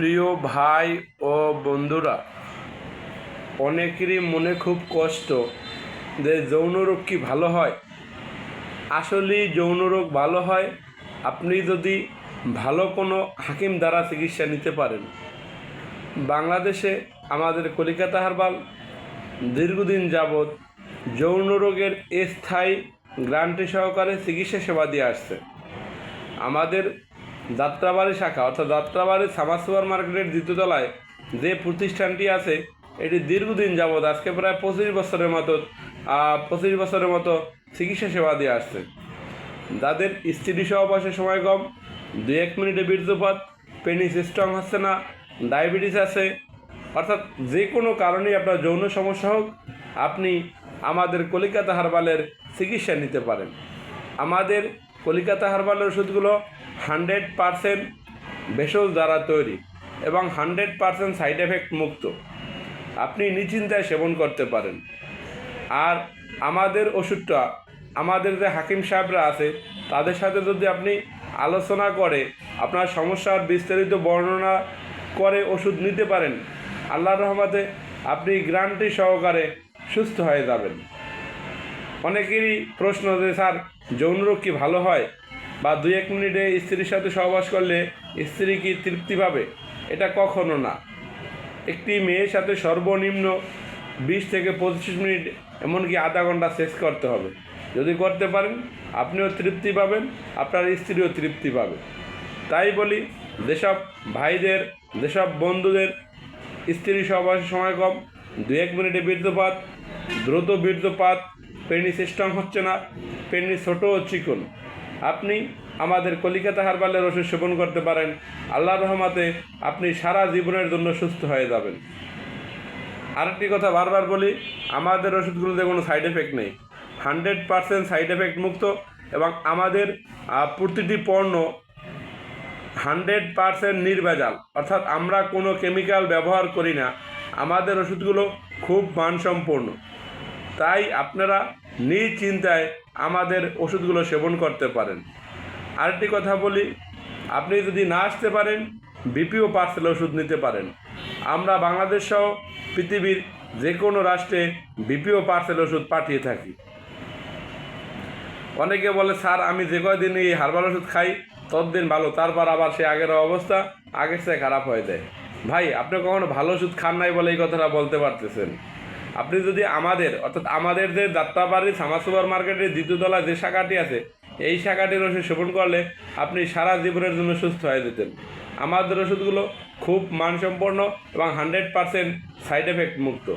প্রিয় ভাই ও বন্ধুরা, অনেকেরই মনে খুব কষ্ট যে যৌন রোগ কি ভালো হয়। আসলেই যৌন রোগ ভালো হয়, আপনি যদি ভালো কোনো হাকিম দ্বারা চিকিৎসা নিতে পারেন। বাংলাদেশে আমাদের কলিকাতা হারবাল দীর্ঘদিন যাবৎ যৌন রোগের স্থায়ী গ্রান্টি সহকারে চিকিৎসা সেবা দিয়ে আসছে। আমাদের যাত্রাবাড়ি শাখা, অর্থাৎ যাত্রাবাড়ি সামার সুপার মার্কেটের দ্বিতীয়তলায় যে প্রতিষ্ঠানটি আছে, এটি দীর্ঘদিন যাবৎ, আজকে প্রায় পঁচিশ বছরের মতো পঁচিশ বছরের মতো চিকিৎসা সেবা দিয়ে আসছে। যাদের স্ত্রী সহ বয়সের সময় কম দু এক মিনিটে বীর্যপাত পেনিস স্ট্রং হচ্ছে না, ডায়াবেটিস আছে, অর্থাৎ যে কোনো কারণেই আপনার যৌন সমস্যা হোক, আপনি আমাদের কলিকাতা হারবালের চিকিৎসা নিতে পারেন। আমাদের কলিকাতা হারবালের ওষুধগুলো হান্ড্রেড পারসেন্ট ভেষজ দ্বারা তৈরি এবং হান্ড্রেড পারসেন্ট সাইড এফেক্ট মুক্ত। আপনি নিশ্চিন্তায় সেবন করতে পারেন। আর আমাদের ওষুধটা, আমাদের যে হাকিম সাহেবরা আছে, তাদের সাথে যদি আপনি আলোচনা করে, আপনার সমস্যার বিস্তারিত বর্ণনা করে ওষুধ নিতে পারেন, আল্লাহর রহমাতে আপনি গ্রান্টি সহকারে সুস্থ হয়ে যাবেন। অনেকেরই প্রশ্ন যে, স্যার যৌন রোগ কি ভালো হয়? বা দুই এক মিনিটে স্ত্রীর সাথে সহবাস করলে স্ত্রী কি তৃপ্তি পাবে? এটা কখনো না। একটি মেয়ের সাথে সর্বনিম্ন বিশ থেকে পঁচিশ মিনিট, এমনকি আধা ঘণ্টা শেষ করতে হবে। যদি করতে পারেন, আপনিও তৃপ্তি পাবেন, আপনার স্ত্রীও তৃপ্তি পাবে। তাই বলি, যেসব ভাইদের, যেসব বন্ধুদের স্ত্রী সহবাসের সময় কম দু এক মিনিটে বীর্যপাত দ্রুত বীর্যপাত পেনি সিস্টেম হচ্ছে না পেনি ছোটো ও চিকন। আপনি আমাদের কলিকাতা হারবালের ওষুধ সেবন করতে পারেন। আল্লাহ রহমাতে আপনি সারা জীবনের জন্য সুস্থ হয়ে যাবেন। আরেকটি কথা বারবার বলি, আমাদের ওষুধগুলোতে কোনো সাইড এফেক্ট নেই। হান্ড্রেড পারসেন্ট সাইড এফেক্ট মুক্ত এবং আমাদের প্রতিটি পণ্য হান্ড্রেড পারসেন্ট নির্ভেজাল। অর্থাৎ আমরা কোনো কেমিক্যাল ব্যবহার করি না। আমাদের ওষুধগুলো খুব মানসম্পন্ন। তাই আপনারা নিজ চিন্তায় আমাদের ওষুধগুলো সেবন করতে পারেন। আরেকটি কথা বলি, আপনি যদি না আসতে পারেন বিপিও পার্সেল ওষুধ নিতে পারেন। আমরা বাংলাদেশ সহ পৃথিবীর যে কোনো রাষ্ট্রে বিপিও পার্সেল ওষুধ পাঠিয়ে থাকি। অনেকে বলে, স্যার, আমি যে কয়দিন এই হার্বাল ওষুধ খাই, ততদিন ভালো। তারপর আবার সে আগের অবস্থা, আগের চেয়ে খারাপ হয়ে যায়। ভাই, আপনি কখনো ভালো ওষুধ খান নাই বলে এই কথাটা বলতে পারতেছেন। আপনি যদি আমাদের, অর্থাৎ আমাদের যে যাত্রাবাড়ি সামা সুপার মার্কেটের দ্বিতীয়তলা যে শাখাটি আছে, এই শাখাটির ওষুধ সেবন করলে আপনি সারা জীবনের জন্য সুস্থ হয়ে যেতেন। আমাদের ওষুধগুলো খুব মানসম্পন্ন এবং হান্ড্রেড পারসেন্ট সাইড এফেক্ট মুক্ত।